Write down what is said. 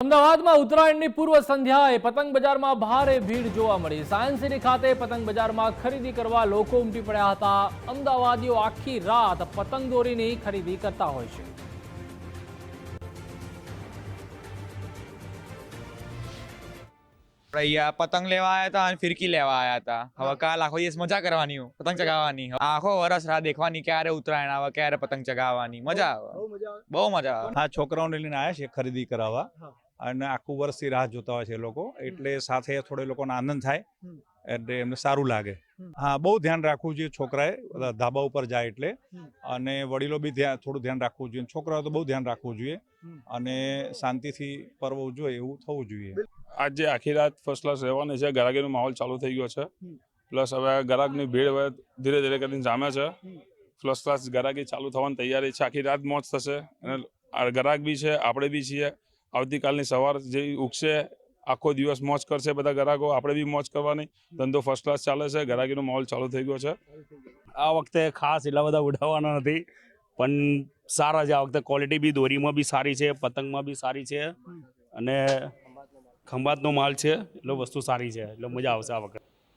અમદાવાદમાં ઉત્તરાયણની પૂર્વ સંધ્યાએ પતંગ બજારમાં ભારે ભીડ જોવા મળી. સાયન્સ સિટી ખાતે પતંગ બજારમાં ખરીદી કરવા લોકો ઉમટી પડ્યા હતા. અમદાવાદીઓ આખી રાત પતંગ દોરીની ખરીદી કરતા હોય છે. અહીંયા પતંગ લેવા આવ્યા હતા અને ફિરકી લેવા આવ્યા હતા. હવે કાલ આખો દિવસ મજા કરવાની પતંગ ચગાવવાની. આખો વરસ રાહ દેખવાની ક્યારે ઉત્તરાયણ આવે ક્યારે પતંગ ચગાવવાની. મજા આવે. બહુ મજા આવે. આ છોકરાઓને લઈને આવ્યા છે ખરીદી કરાવવા. હા. અને આખું વર્ષથી રાહ જોતા હોય છે એ લોકો. એટલે સાથે થોડો એ લોકોને આનંદ થાય એટલે એમને સારું લાગે. હા બહુ ધ્યાન રાખવું જોઈએ છોકરાએ ધાબા ઉપર જાય એટલે. અને વડીલો બી ધ્યાન થોડું ધ્યાન રાખવું જોઈએ. છોકરાઓ તો બહુ ધ્યાન રાખવું જોઈએ. અને શાંતિથી પર્વ ઉજવે એવું થવું જોઈએ. આજે આખી રાત ફર્સ્ટ ક્લાસ રહેવાની છે ગરાગીનો માહોલ ચાલુ થઈ ગયો છે. પ્લસ હવે ગરાગની ભીડ હવે ધીરે ધીરે કરીને જામે છે. ફર્સ્ટ ક્લાસ ગરાગી ચાલુ થવાની તૈયારી છે. આખી રાત મોજ થશે. અને આ ગરાગ બી છે આપણે બી છીએ. આવતીકાલની સવાર જે ઉગશે, આખો દિવસ મોજ કરશે બધા ગ્રાહકો આપણે બી મોજ કરવાની. ધંધો ફર્સ્ટ ક્લાસ ચાલે છે. ગ્રાહકીનો માહોલ ચાલુ થઈ ગયો છે. આ વખતે ખાસ એટલા બધા ઉડાવવાના નથી, પણ સારા છે. આ વખતે ક્વોલિટી બી દોરીમાં બી સારી છે, પતંગમાં બી સારી છે અને ખંભાતનો માલ છે, એટલે વસ્તુ સારી છે. એટલે મજા આવશે આ વખતે.